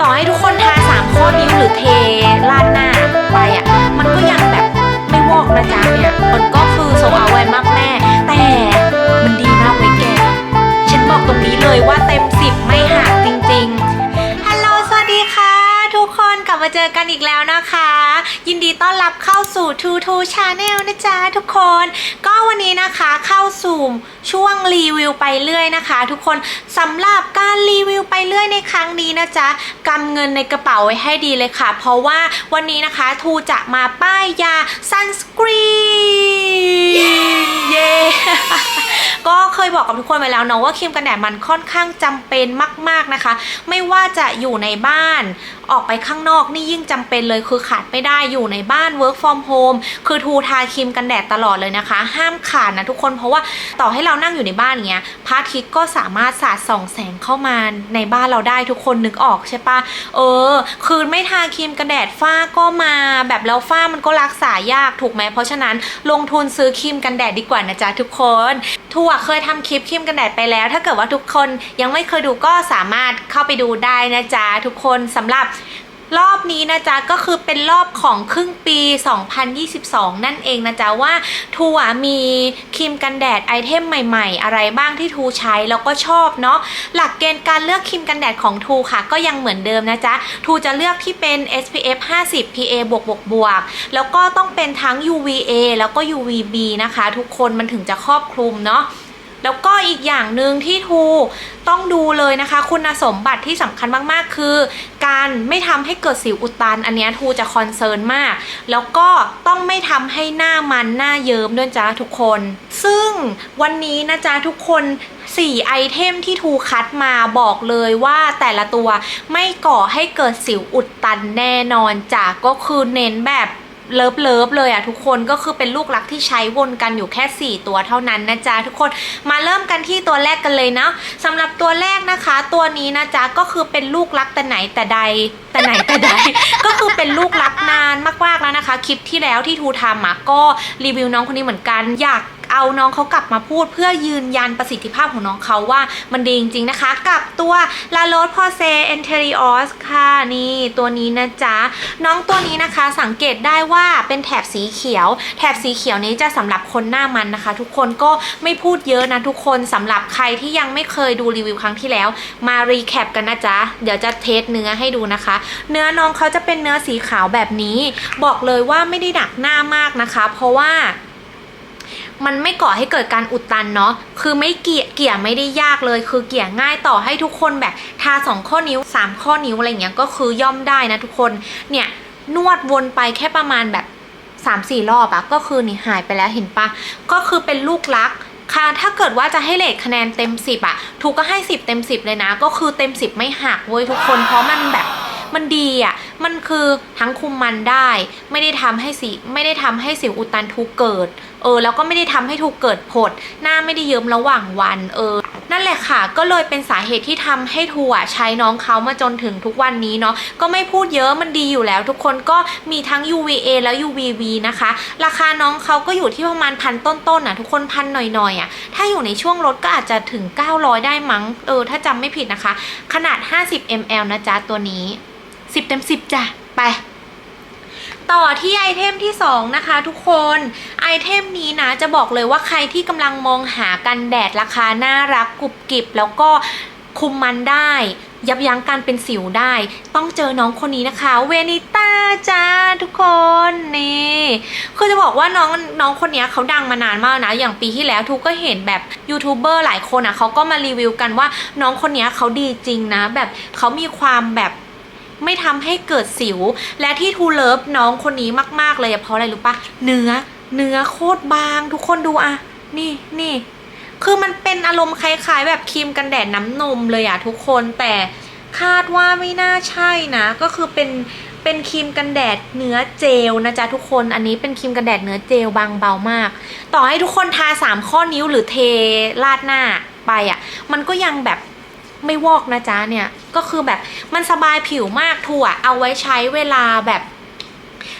ต่อให้ทุกคนทาสามข้อนิ้วหรือเทราดหน้าไปอะ มันก็ยังแบบไม่วอกนะจ๊ะเนี่ย มันก็คือโซเอาไว้มากแม่ แต่มันดีมากเว้ยแก ฉันบอกตรงนี้เลยว่าเต็มสิบไม่หัก มาเจอกันอีกแล้วนะคะ ยินดีต้อนรับเข้าสู่ t ู t ู Channel นะจ๊ะทุกคน ก็วันนี้นะคะเข้าสู่ช่วงรีวิวไปเรื่อยนะคะ ทุกคนสำหรับการรีวิวไปเรื่อยในครั้งนี้นะจ๊ะกำเงินในกระเป๋าไว้ให้ดีเลยค่ะ เพราะว่าวันนี้นะคะทูจะมาป้ายยาซันสกรีนเย้ ก็เคยบอกกับทุกคนไปแล้วเนาะว่าครีมกันแดดมันค่อนข้างจำเป็นมาก ๆนะคะ ไม่ว่าจะอยู่ในบ้านออกไปข้างนอกนี่ยิ่งจำเป็นเลยคือขาดไม่ได้อยู่ในบ้าน work from home คือทูทาครีมกันแดดตลอดเลยนะคะ ห้ามขาดนะทุกคนเพราะว่าต่อให้เรานั่งอยู่ในบ้านอย่างเงี้ยพระอาทิตย์ก็สามารถสาดส่องแสงเข้ามาในบ้านเราได้ทุกคนนึกออกใช่ปะเออ คือไม่ทาครีมกันแดดฝ้าก็มาแบบแล้วฝ้ามันก็รักษายากถูกไหมเพราะฉะนั้นลงทุนซื้อครีมกันแดดดีกว่านะจ๊ะทุกคน ถั่วเคยทำคลิปครีมกันแดดไปแล้ว ถ้าเกิดว่าทุกคนยังไม่เคยดูก็สามารถเข้าไปดูได้นะจ๊ะทุกคนสำหรับ รอบนี้นะจ๊ะก็คือเป็นรอบของครึ่งปี 2022 นั่นเองนะจ๊ะว่าทูอะมีครีมกันแดดไอเทมใหม่ๆ อะไรบ้างที่ทูใช้แล้วก็ชอบเนาะหลักเกณฑ์การเลือกครีมกันแดดของทูค่ะ ก็ยังเหมือนเดิมนะจ๊ะทูจะเลือกที่เป็น SPF 50 PA บวกบวกบวกแล้วก็ต้องเป็นทั้ง UVA แล้วก็ UVB นะคะ ทุกคนมันถึงจะครอบคลุมเนาะ แล้วก็อีกอย่างหนึ่งที่ทูต้องดูเลยนะคะ คุณสมบัติที่สำคัญมากๆ คือ การไม่ทำให้เกิดสิวอุดตัน อันนี้ทูจะคอนเซิร์นมาก แล้วก็ต้องไม่ทำให้หน้ามันหน้าเยิ้มด้วยจ้าทุกคน ซึ่งวันนี้นะจ๊ะทุกคน4ไอเทมที่ทูคัดมาบอกเลยว่าแต่ละตัวไม่ก่อให้เกิดสิวอุดตันแน่นอนจ้ะก็คือเน้นแบบ เลิฟเลิฟเลยอะทุกคนก็คือเป็นลูกรักที่ใช้วนกันอยู่แค่ 4 ตัวเท่านั้นนะจ๊ะทุกคนมาเริ่มกันที่ตัวแรกกันเลยเนาะสำหรับตัวแรกนะคะ ตัวนี้นะจ๊ะก็คือเป็นลูกรักแต่ไหนแต่ใดแต่ไหนแต่ใด ก็คือเป็นลูกรักนานมากๆแล้วนะคะ คลิปที่แล้วที่ทูทำมาก็รีวิวน้องคนนี้เหมือนกันอยาก เอาน้องเขากลับมาพูดเพื่อยืนยันประสิทธิภาพของน้องเขาว่ามันดีจริงๆนะคะ กับตัว La r o s e Posay Enterios ค่ะนี่ตัวนี้นะจ๊ะ น้องตัวนี้นะคะสังเกตได้ว่าเป็นแถบสีเขียว แถบสีเขียวนี้จะสำหรับคนหน้ามันนะคะ ทุกคนก็ไม่พูดเยอะนะทุกคนสำหรับใครที่ยังไม่เคยดูรีวิวครั้งที่แล้ว มารีแคปกันนะจ๊ะ เดี๋ยวจะเทสเนื้อให้ดูนะคะ เนื้อน้องเขาจะเป็นเนื้อสีขาวแบบนี้ บอกเลยว่าไม่ได้หนักหน้ามากนะคะ เพราะว่า มันไม่ก่อให้เกิดการอุดตันเนาะคือไม่เกี่ยเกี่ยไม่ได้ยากเลย คือเกี่ยง่ายต่อให้ทุกคนแบบทาสองข้อนิ้วสามข้อนิ้วอะไรเงี้ยก็คือย่อมได้นะทุกคนเนี่ยนวดวนไปแค่ประมาณแบบ3ามสี่รอบอะก็คือนี่หายไปแล้วเห็นปะก็คือเป็นลูกรักค่ะถ้าเกิดว่าจะให้เลทคะแนนเต็ม 10อะถูกก็ให้ 10 เต็ม 10 เลยนะ ก็คือเต็ม 10 ไม่หักเว้ยทุกคนเพราะมันแบบ มันดีอะมันคือทั้งคุมมันได้ ไม่ได้ทำให้สิไม่ได้ทำให้สิวอุดตันทูเกิด เออ แล้วก็ไม่ได้ทำให้ทูเกิดผด หน้าไม่ได้เยิ้มระหว่างวัน เออ นั่นแหละค่ะ ก็เลยเป็นสาเหตุที่ทำให้ทูอะใช้น้องเขามาจนถึงทุกวันนี้เนาะ ก็ไม่พูดเยอะ มันดีอยู่แล้ว ทุกคนก็มีทั้ง UVA แล้ว UVB นะคะ ราคาน้องเขาก็อยู่ที่ประมาณพันต้นๆน่ะ ทุกคนพันหน่อยๆอะ ถ้าอยู่ในช่วงลดก็อาจจะถึง 900 ได้มั้ง เออ ถ้าจำไม่ผิดนะคะ ขนาด 50 ml นะจ๊ะตัวนี้ 10เต็ม10จ้ะ ไป ต่อที่ไอเทมที่2นะคะทุกคนไอเทมนี้นะจะบอกเลยว่าใครที่กำลังมองหากันแดดราคาน่ารักกรุบกริบแล้วก็คุมมันได้ ยับยั้งการเป็นสิวได้ ต้องเจอน้องคนนี้นะคะ เวนิต้าจ้าทุกคนนี่คือจะบอกว่าน้องน้องคนนี้เขาดังมานานมากนะ อย่างปีที่แล้วทูก็เห็นแบบยูทูบเบอร์หลายคนอะเขาก็มารีวิวกันว่าน้องคนนี้เขาดีจริงนะ แบบเขามีความแบบ ไม่ทำให้เกิดสิว และที่ทูเลิฟน้องคนนี้มาก ๆ เลยเพราะอะไรรู้ปะเนื้อเนื้อโคตรบาง ทุกคนดูอะนี่นี่คือมันเป็นอารมณ์คล้าย ๆ แบบครีมกันแดดน้ำนมเลยอะทุกคนแต่คาดว่าไม่น่าใช่นะ ก็คือเป็นเป็นครีมกันแดดเนื้อเจลนะจ๊ะทุกคนอันนี้เป็นครีมกันแดดเนื้อเจลบางเบามาก ต่อให้ทุกคนทาสามข้อนิ้วหรือเทราดหน้าไปอะมันก็ยังแบบไม่วอกนะจ๊ะเนี่ย ก็คือแบบมันสบายผิวมากถั่วเอาไว้ใช้เวลาแบบ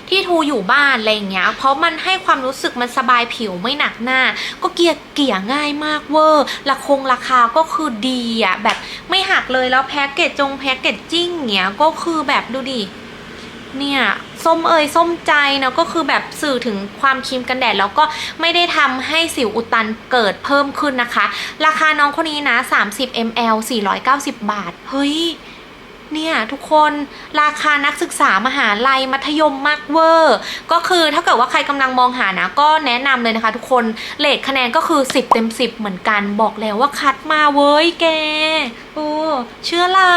ที่ทูอยู่บ้านอะไรอย่างเงี้ย เพราะมันให้ความรู้สึกมันสบายผิวไม่หนักหน้า ก็เกลี่ยเกี่ยง่ายมากเวอร์ราคงราคาก็คือดีอะแบบไม่หักเลยแล้วแพ็กเกจจงแพ็กเกจจิ้งเงี้ยก็คือแบบดูดิ เนี่ยส้มเอยส้มใจเนาะก็คือแบบสื่อถึงความครีมกันแดด แล้วก็ไม่ได้ทำให้สิวอุดตันเกิดเพิ่มขึ้นนะคะ ราคาน้องคนนี้นะ 30 ml 490 บาท เฮ้ยเนี่ยทุกคนราคานักศึกษามหาลัยมัธยมมากเวอร์ ก็คือถ้าเกิดว่าใครกำลังมองหานะ ก็แนะนำเลยนะคะ ทุกคนเลทคะแนนก็คือ 10 เต็ม 10 เหมือนกันบอกแล้วว่าคัดมาเว้ยแกโอ้เชื่อเรา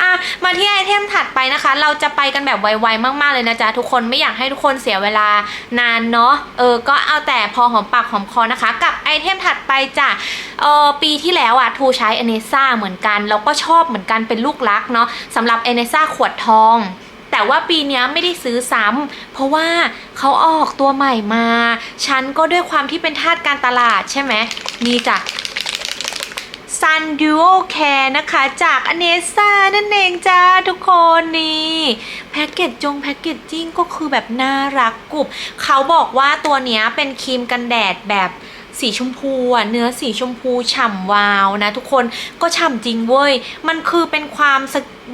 อะมาที่ไอเทมถัดไปนะคะ เราจะไปกันแบบไวๆมากๆเลยนะจ๊ะทุกคนไม่อยากให้ทุกคนเสียเวลานานเนาะเออก็เอาแต่พอหอมปากหอมคอนะคะ กับไอเทมถัดไปจ้ะเออปีที่แล้วอะทูใช้เอเนซ่าเหมือนกันแล้วก็ชอบเหมือนกันเป็นลูกรักเนาะสำหรับเอเนซ่าขวดทองแต่ว่าปีนี้ไม่ได้ซื้อซ้ำเพราะว่าเขาออกตัวใหม่มา ฉันก็ด้วยความที่เป็นทาสการตลาดใช่ไหมนี่จ้ะ Sun Duo Care นะคะจากอเนซ่านั่นเองจ้าทุกคนนี่แพ็กเกจจงแพ็กเกจจิ้งก็คือแบบน่ารักกรุบเขาบอกว่าตัวเนี้ยเป็นครีมกันแดดแบบสีชมพูอะเนื้อสีชมพูฉ่ำวาวนะทุกคนก็ฉ่ำจริงเว้ย มันคือเป็นความ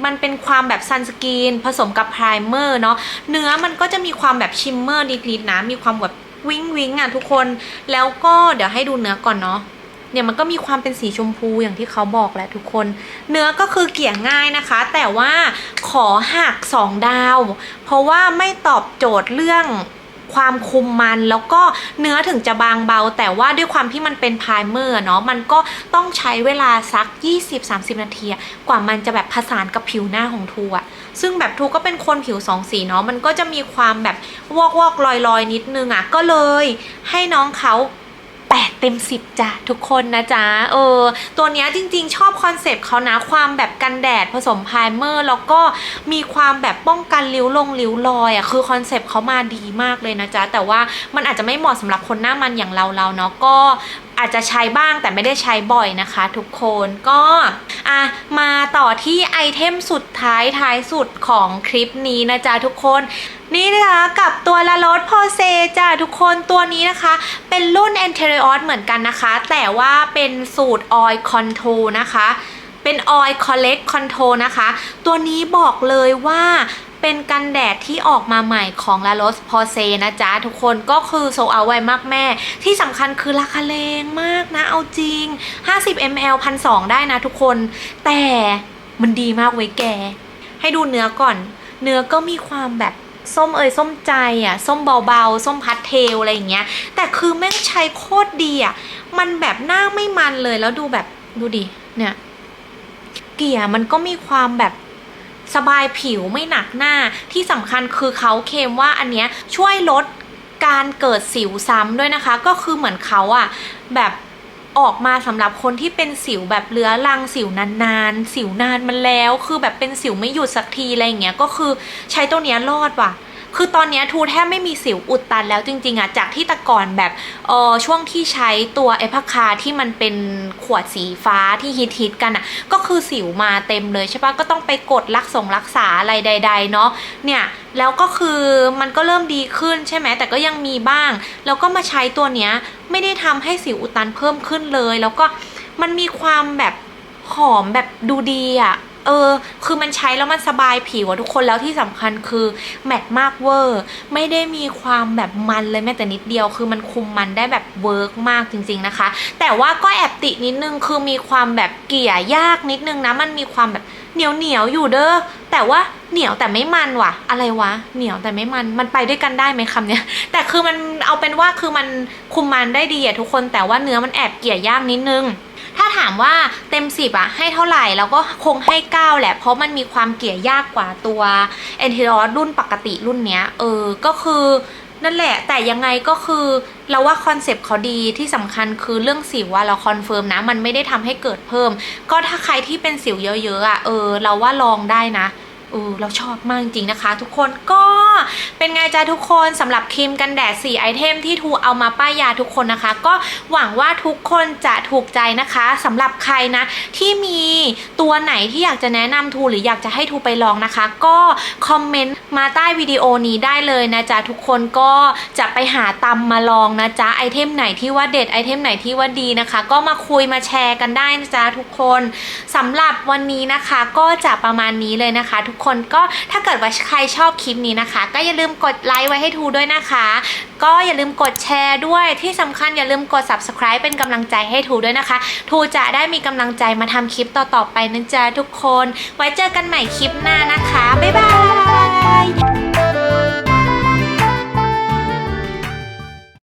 มันเป็นความแบบซันสกีนผสมกับไพรเมอร์เนาะเนื้อมันก็จะมีความแบบชิมเมอร์นิดๆนะ มีความแบบวิงวิงอะทุกคนแล้วก็เดี๋ยวให้ดูเนื้อก่อนเนาะ เนี่ยมันก็มีความเป็นสีชมพูอย่างที่เขาบอกแหละทุกคน เนื้อก็คือเกี่ยง่ายนะคะ แต่ว่าขอหัก2ดาว เพราะว่าไม่ตอบโจทย์เรื่องความคุมมันแล้วก็เนื้อถึงจะบางเบา แต่ว่าด้วยความที่มันเป็นไพรเมอร์เนาะมันก็ต้องใช้เวลาสัก 20-30 นาที กว่ามันจะแบบผสานกับผิวหน้าของทูอะซึ่งแบบทูก็เป็นคนผิวสองสีเนาะมันก็จะมีความแบบวอกวอกลอยลอยนิดนึงอะก็เลยให้น้องเขา 8 เต็ม 10จ้ะทุกคนนะจ๊ะเออตัวเนี้ยจริงๆ ชอบคอนเซปต์เขานะความแบบกันแดดผสมพายเมอร์ แล้วก็มีความแบบป้องกันริ้วลงริ้วรอยอะคือคอนเซปต์เขามาดีมากเลยนะจ๊ะแต่ว่ามันอาจจะไม่เหมาะสำหรับคนหน้ามันอย่างเราเราเนาะก็ อาจจะใช้บ้างแต่ไม่ได้ใช้บ่อยนะคะทุกคนก็อะมาต่อที่ไอเทมสุดท้ายท้ายสุดของคลิปนี้นะจ๊ะทุกคนนี่นะคะกับตัวละรถพอเซจ้ะทุกคนตัวนี้นะคะ เป็นรุ่น a n t e r i o s เหมือนกันนะคะ แต่ว่าเป็นสูตร Oil Control นะคะเป็น Oil Collect Control นะคะ ตัวนี้บอกเลยว่า เป็นกันแดดที่ออกมาใหม่ของ La Roche Posay นะจ๊ะ ทุกคนก็คือโซเอาไว้มากแม่ ที่สำคัญคือราคาแรงมากนะ เอาจริง 50 ml 1,200ได้นะทุกคน แต่มันดีมากเว้ยแก ให้ดูเนื้อก่อน เนื้อก็มีความแบบส้มเอยส้มใจอะ ส้มเบาๆ ส้มพัดเทลอะไรอย่างเงี้ย แต่คือแม่งใช้โคตรดีอะ มันแบบหน้าไม่มันเลยแล้วดูแบบดูดิเนี่ยเกลี่ยมันก็มีความแบบ สบายผิวไม่หนักหน้าที่สำคัญคือเขาเคลมว่าอันเนี้ยช่วยลดการเกิดสิวซ้ำด้วยนะคะ ก็คือเหมือนเขาอะแบบออกมาสำหรับคนที่เป็นสิวแบบเลื้อรังสิวนานๆ สิวนานมันแล้ว คือแบบเป็นสิวไม่หยุดสักทีอะไรอย่างเงี้ยก็คือใช้ตัวเนี้ยรอดว่ะ คือตอนนี้ทูแทบไม่มีสิวอุดตันแล้วจริงๆอะจากที่แต่ก่อนแบบเออช่วงที่ใช้ตัวเอพาคาที่มันเป็นขวดสีฟ้าที่ฮิตๆกันอะก็คือสิวมาเต็มเลยใช่ปะก็ต้องไปกดรักสงรักษาอะไรใด ๆ เนาะเนี่ยแล้วก็คือมันก็เริ่มดีขึ้นใช่ไหมแต่ก็ยังมีบ้าง แล้วก็มาใช้ตัวเนี้ยไม่ได้ทำให้สิวอุดตันเพิ่มขึ้นเลย แล้วก็มันมีความแบบหอมแบบดูดีอะ เออ คือมันใช้แล้วมันสบายผิวอะทุกคนแล้วที่สำคัญคือแมตต์มากเวอร์ ไม่ได้มีความแบบมันเลยแม้แต่นิดเดียว คือมันคุมมันได้แบบเวิร์กมากจริง ๆนะคะ แต่ว่าก็แอบตินิดนึงคือมีความแบบเกลี่ยยากนิดนึงนะมันมีความแบบเหนียวเหนียวอยู่เด้อแต่ว่าเหนียวแต่ไม่มันว่ะ อะไรวะ เหนียวแต่ไม่มันมันไปด้วยกันได้ไหมคำเนี้ย แต่คือมันเอาเป็นว่าคือมันคุมมันได้ดีอะทุกคนแต่ว่าเนื้อมันแอบเกลี่ยยากนิดนึง ถ้าถามว่าเต็มสิบอะให้เท่าไหร่เราก็คงให้เก้าแหละ เพราะมันมีความเกลี่ยยากกว่าตัวเอนทิรอสรุ่นปกติรุ่นเนี้ยเออก็คือนั่นแหละ แต่ยังไงก็คือเราว่าคอนเซปต์เขาดีที่สำคัญคือเรื่องสิวว่าเราคอนเฟิร์มนะ มันไม่ได้ทำให้เกิดเพิ่ม ก็ถ้าใครที่เป็นสิวเยอะๆอะเออ เราว่าลองได้นะเออเราชอบมากจริงๆนะคะ ทุกคนก็ เป็นไงจ้าทุกคนสำหรับครีมกันแดด 4 ไอเทมที่ทูเอามาป้ายยาทุกคนนะคะ ก็หวังว่าทุกคนจะถูกใจนะคะสำหรับใครนะ ที่มีตัวไหนที่อยากจะแนะนำทูหรืออยากจะให้ทูไปลองนะคะ ก็คอมเมนต์มาใต้วิดีโอนี้ได้เลยนะจ๊ะทุกคนก็จะไปหาตำมาลองนะจ๊ะไอเทมไหนที่ว่าเด็ดไอเทมไหนที่ว่าดีนะคะ ก็มาคุยมาแชร์กันได้นะจ๊ะทุกคนสำหรับวันนี้นะคะ ก็จะประมาณนี้เลยนะคะ ทุกคนก็ถ้าเกิดว่าใครชอบคลิปนี้นะคะก็อย่าลืมกดไลค์ไว้ให้ทูด้วยนะคะ ก็อย่าลืมกดแชร์ด้วยที่สำคัญอย่าลืมกด subscribe เป็นกำลังใจให้ทูด้วยนะคะ ทูจะได้มีกำลังใจมาทำคลิปต่อๆไปนะจ๊ะทุกคน ไว้เจอกันใหม่คลิปหน้านะคะ บ๊ายบาย